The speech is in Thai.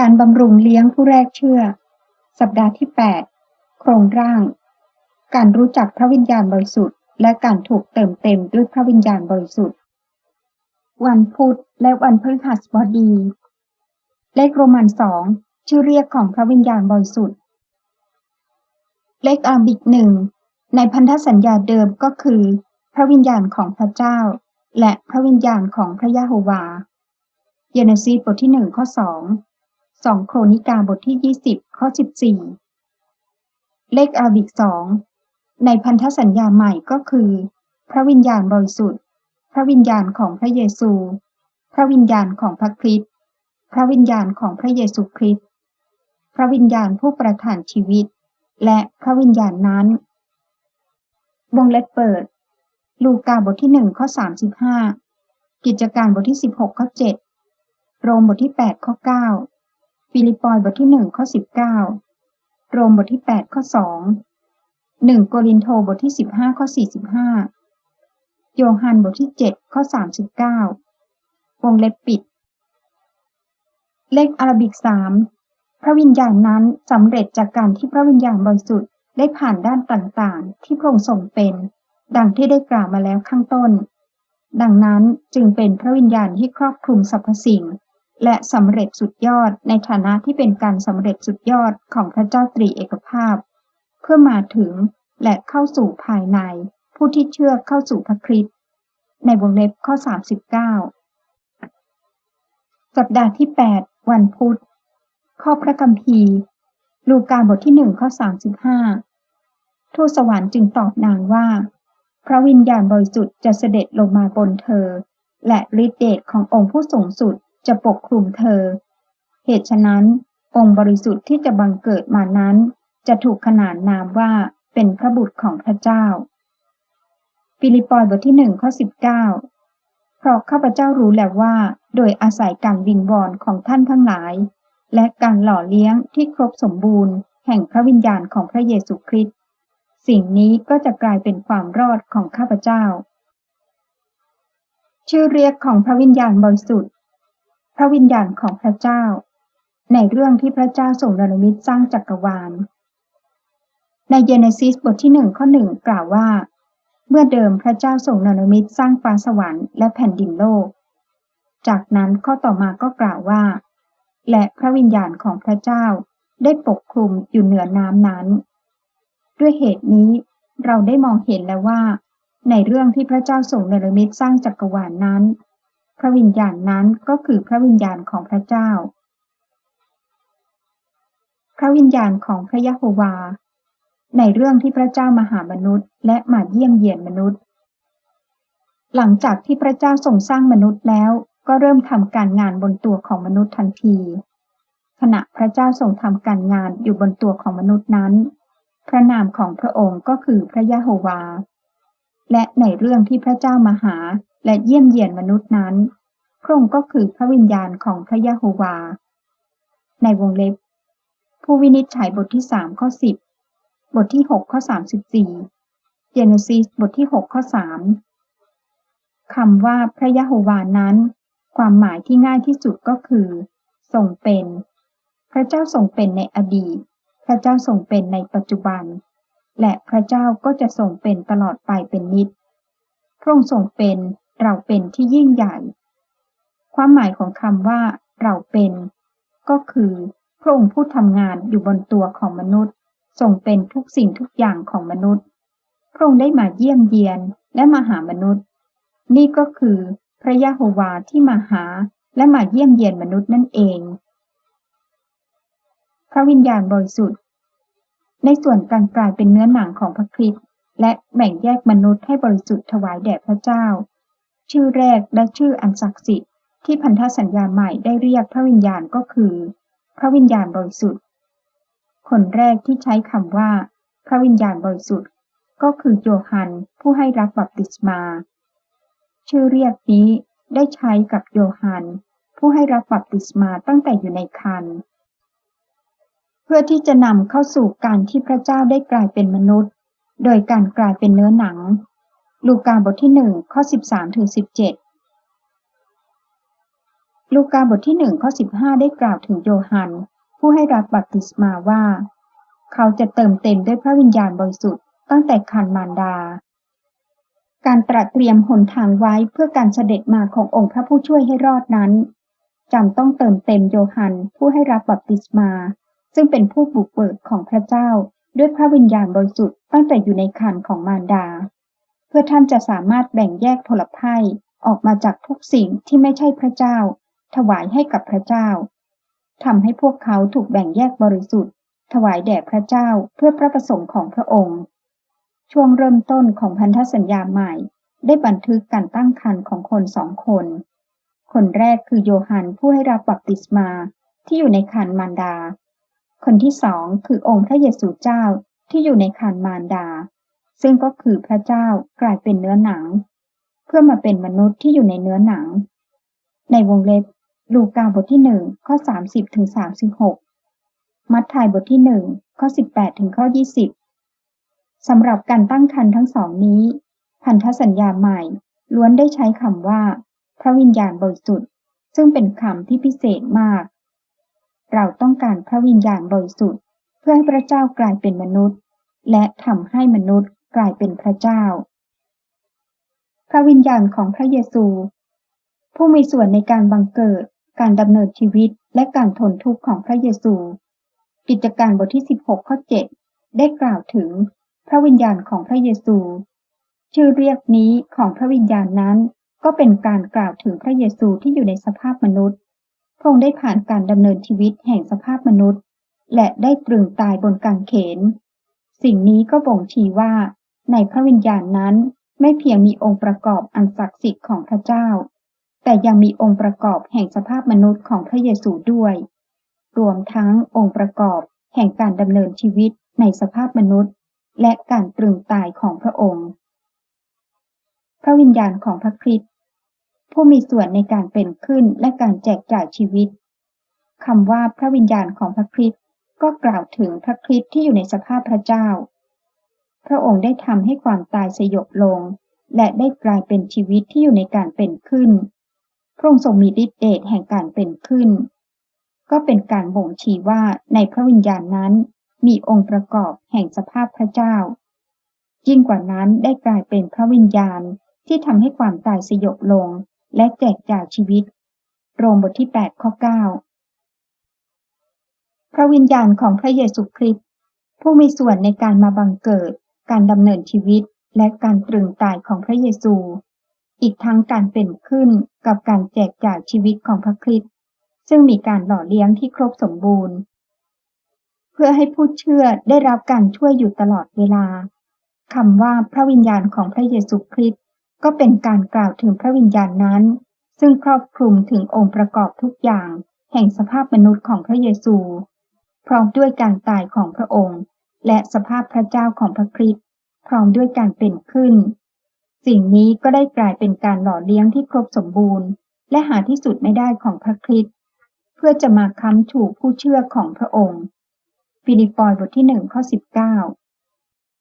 การบำรุงเลี้ยงผู้แรกเชื่อ สัปดาห์ที่ 8 โครงร่าง การรู้จักพระวิญญาณบริสุทธิ์ และการถูกเติมเต็มด้วยพระวิญญาณบริสุทธิ์ วันพุธและวันพฤหัสบดี เลขโรมันสองชื่อเรียกของพระวิญญาณบริสุทธิ์ เลขอาบิกหนึ่งในพันธสัญญาเดิมก็คือ พระวิญญาณของพระเจ้า และพระวิญญาณของพระยะโฮวา เยเนซีบทที่หนึ่งข้อสอง สองโครนิกาบทที่ยี่สิบข้อสิบสี่เลขอารบิกสองในพันธสัญญาใหม่ก็คือ พระวิญญาณบริสุทธิ์ พระวิญญาณของพระเยซู พระวิญญาณของพระคริสต์พระวิญญาณของพระเยซูคริสต์พระวิญญาณผู้ประทานชีวิต และพระวิญญาณนั้น วงเล็บเปิด ลูกาบทที่หนึ่งข้อสามสิบห้ากิจการบทที่สิบหกข้อเจ็ดโรมบทที่แปดข้อเก้า ฟิลิปปอยบทที่หนึ่งข้อสิบเก้าโรมบทที่แปดข้อสองหนึ่งโกรินโทบทที่สิบห้าข้อสี่สิบห้าโยฮันบทที่เจ็ดข้อสามสิบเก้าวงเล็บปิด เลขอารบิกสามพระวิญญาณนั้นสำเร็จจากการที่พระวิญญาณบริสุทธิ์ได้ผ่านด้านต่างๆ ที่พระองค์ทรงเป็น ดังที่ได้กล่าวมาแล้วข้างต้น ดังนั้นจึงเป็นพระวิญญาณที่ครอบคลุมสรรพสิ่ง และสำเร็จสุดยอดในฐานะที่เป็นการสำเร็จสุดยอดของพระเจ้าตรีเอกภาพ เพื่อมาถึงและเข้าสู่ภายใน ผู้ที่เชื่อเข้าสู่พระคริสต์ในวงเล็บข้อ 39 สัปดาห์ที่ 8 วันพุธ ข้อพระคัมภีร์ ลูกาบทที่ 1 ข้อ 35 ทูตสวรรค์จึงตอบนางว่า พระวิญญาณบริสุทธิ์จะเสด็จลงมาบนเธอ และฤทธิเดชขององค์ผู้สูงสุด จะปกคลุมเธอ เหตุฉะนั้น องค์บริสุทธิ์ที่จะบังเกิดมานั้น จะถูกขนานนามว่าเป็นพระบุตรของพระเจ้า ฟิลิปปอยบทที่หนึ่งข้อสิบเก้าเพราะข้าพเจ้ารู้แล้วว่า โดยอาศัยการวิงวอนของท่านทั้งหลาย และการหล่อเลี้ยงที่ครบสมบูรณ์ แห่งพระวิญญาณของพระเยซูคริสต์สิ่งนี้ก็จะกลายเป็นความรอดของข้าพเจ้า ชื่อเรียกของพระวิญญาณบริสุทธิ์ ระวิญญาณของพระเจ้า ในเรื่องที่พระเจ้าส่งนรมิตสร้างจักรวาล ในเยเนซิสบทที่หนึ่งข้อหนึ่งกล่าวว่า เมื่อเดิมพระเจ้าส่งนรมิตสร้างฟ้าสวรรค์และแผ่นดินโลก จากนั้นข้อต่อมาก็กล่าวว่า และพระวิญญาณของพระเจ้าได้ปกคลุมอยู่เหนือน้ำนั้น ด้วยเหตุนี้เราได้มองเห็นแล้วว่า ในเรื่องที่พระเจ้าส่งเนรมิตสร้างจักรวาลนนั้น พระวิญญาณนั้นก็คือพระวิญญาณของพระเจ้า พระวิญญาณของพระยะโฮวา ในเรื่องที่พระเจ้ามาหามนุษย์ และมาเยี่ยมเยียนมนุษย์ หลังจากที่พระเจ้าทรงสร้างมนุษย์แล้วก็เริ่มทำการงานบนตัวของมนุษย์ทันที ขณะพระเจ้าทรงทำการงานอยู่บนตัวของมนุษย์นั้น พระนามของพระองค์ก็คือพระยะโฮวา และในเรื่องที่พระเจ้ามาหา และเยี่ยมเยียนมนุษย์นั้น พระองค์ก็คือพระวิญญาณของพระยะโฮวา ในวงเล็บ ผู้วินิจฉัยบทที่สามข้อสิบบทที่หกข้อสามสิบสี่เจเนซิสบทที่หกข้อสามคำว่าพระยะโฮวานั้น ความหมายที่ง่ายที่สุดก็คือทรงเป็น พระเจ้าทรงเป็นในอดีต พระเจ้าทรงเป็นในปัจจุบัน และพระเจ้าก็จะทรงเป็นตลอดไปเป็นนิจพระองค์ทรงเป็น เราเป็นที่ยิ่งใหญ่ ความหมายของคำว่าเราเป็น ก็คือพระองค์ผู้ทำงานอยู่บนตัวของมนุษย์ทรงเป็นทุกสิ่งทุกอย่างของมนุษย์ พระองค์ได้มาเยี่ยมเยียนและมาหามนุษย์ นี่ก็คือพระยะโฮวาที่มาหาและมาเยี่ยมเยียนมนุษย์นั่นเอง พระวิญญาณบริสุทธิ์ ในส่วนการกลายเป็นเนื้อหนังของพระคริสต์และแบ่งแยกมนุษย์ให้บริสุทธิ์ถวายแด่พระเจ้า ชื่อแรกและชื่ออันศักดิ์สิทธิ์ที่พันธสัญญาใหม่ได้เรียกพระวิญญาณก็คือ พระวิญญาณบริสุทธิ์ คนแรกที่ใช้คำว่า พระวิญญาณบริสุทธิ์ ก็คือโยฮันผู้ให้รับบัพติศมา ชื่อเรียกนี้ได้ใช้กับโยฮันผู้ให้รับบัพติศมาตั้งแต่อยู่ในคันเพื่อที่จะนำเข้าสู่การที่พระเจ้าได้กลายเป็นมนุษย์ โดยการกลายเป็นเนื้อหนัง ลูกาบทที่หนึ่งข้อสิบสามถึงสิบเจ็ดลูกาบทที่หนึ่งข้อสิบห้าได้กล่าวถึงโยฮัน ผู้ให้รับบัพติศมาว่า เขาจะเติมเต็มด้วยพระวิญญาณบริสุทธิ์ตั้งแต่คันมารดา การตรัสเตรียมหนทางไว้เพื่อการเสด็จมาขององค์พระผู้ช่วยให้รอดนั้นจำต้องเติมเต็มโยฮัน ผู้ให้รับบัพติศมา ซึ่งเป็นผู้บุกเบิกของพระเจ้าด้วยพระวิญญาณบริสุทธิ์ตั้งแต่อยู่ในคันของมารดา เพื่อท่านจะสามารถแบ่งแยกผลไพ่ออกมาจากทุกสิ่งที่ไม่ใช่พระเจ้า ถวายให้กับพระเจ้าทำให้พวกเขาถูกแบ่งแยกบริสุทธิ์ ถวายแด่พระเจ้าเพื่อพระประสงค์ของพระองค์ ช่วงเริ่มต้นของพันธสัญญาใหม่ ได้บันทึกการตั้งครรภ์ของคนสองคน คนแรกคือโยฮันผู้ให้รับบัพติศมาที่อยู่ในคันมารดา คนที่สองคือองค์พระเยซูเจ้าที่อยู่ในคันมารดา ซึ่งก็คือพระเจ้ากลายเป็นเนื้อหนัง เพื่อมาเป็นมนุษย์ที่อยู่ในเนื้อหนัง ในวงเล็บลูกาบทที่หนึ่งข้อสามสิบถึงสามสิบหกมัทธิวบทที่หนึ่งข้อสิบแปดถึงข้อยี่สิบสำหรับการตั้งครรภ์ทั้งสองนี้ พันธสัญญาใหม่ ล้วนได้ใช้คำว่า พระวิญญาณบริสุทธิ์ ซึ่งเป็นคำที่พิเศษมาก เราต้องการพระวิญญาณบริสุทธิ์ เพื่อให้พระเจ้ากลายเป็นมนุษย์ และทำให้มนุษย์ กลายเป็นพระเจ้า พระวิญญาณของพระเยซู ผู้มีส่วนในการบังเกิด การดำเนินชีวิตและการทนทุกข์ของพระเยซู กิจการบทที่ 16 ข้อ 7 ได้กล่าวถึงพระวิญญาณของพระเยซู ชื่อเรียกนี้ของพระวิญญาณนั้นก็เป็นการกล่าวถึงพระเยซูที่อยู่ในสภาพมนุษย์พระองค์ได้ผ่านการดำเนินชีวิตแห่งสภาพมนุษย์ และได้ตรึงตายบนกางเขน สิ่งนี้ก็บ่งชี้ว่า ในพระวิญญาณนั้นไม่เพียงมีองค์ประกอบอันศักดิ์สิทธิ์ของพระเจ้า แต่ยังมีองค์ประกอบแห่งสภาพมนุษย์ของพระเยซูด้วย รวมทั้งองค์ประกอบแห่งการดำเนินชีวิตในสภาพมนุษย์ และการตรึงตายของพระองค์ พระวิญญาณของพระคริสต์ผู้มีส่วนในการเป็นขึ้นและการแจกจ่ายชีวิตคำว่าพระวิญญาณของพระคริสต์ก็กล่าวถึงพระคริสต์ที่อยู่ในสภาพพระเจ้า พระองค์ได้ทำให้ความตายสยบลง และได้กลายเป็นชีวิตที่อยู่ในการเป็นขึ้น พระองค์ทรงมีฤทธิเดชแห่งการเป็นขึ้น ก็เป็นการบ่งชี้ว่าในพระวิญญาณนั้น มีองค์ประกอบแห่งสภาพพระเจ้า ยิ่งกว่านั้นได้กลายเป็นพระวิญญาณที่ทำให้ความตายสยบลง และแจกจ่ายชีวิต โรมบทที่8ข้อ9 พระวิญญาณของพระเยซูคริสต์ผู้มีส่วนในการมาบังเกิด การดำเนินชีวิตและการตรึงตายของพระเยซู อีกทั้งการเป็นขึ้นกับการแจกจ่ายชีวิตของพระคริสต์ซึ่งมีการหล่อเลี้ยงที่ครบสมบูรณ์ เพื่อให้ผู้เชื่อได้รับการช่วยอยู่ตลอดเวลาคำว่าพระวิญญาณของพระเยซูคริสต์ก็เป็นการกล่าวถึงพระวิญญาณนั้น ซึ่งครอบคลุมถึงองค์ประกอบทุกอย่าง แห่งสภาพมนุษย์ของพระเยซู พร้อมด้วยการตายของพระองค์ และสภาพพระเจ้าของพระคริสต์พร้อมด้วยการเป็นขึ้น สิ่งนี้ก็ได้กลายเป็นการหล่อเลี้ยงที่ครบสมบูรณ์ และหาที่สุดไม่ได้ของพระคริสต์เพื่อจะมาค้ำถูกผู้เชื่อของพระองค์ ฟิลิปปอยบทที่หนึ่งข้อสิบเก้า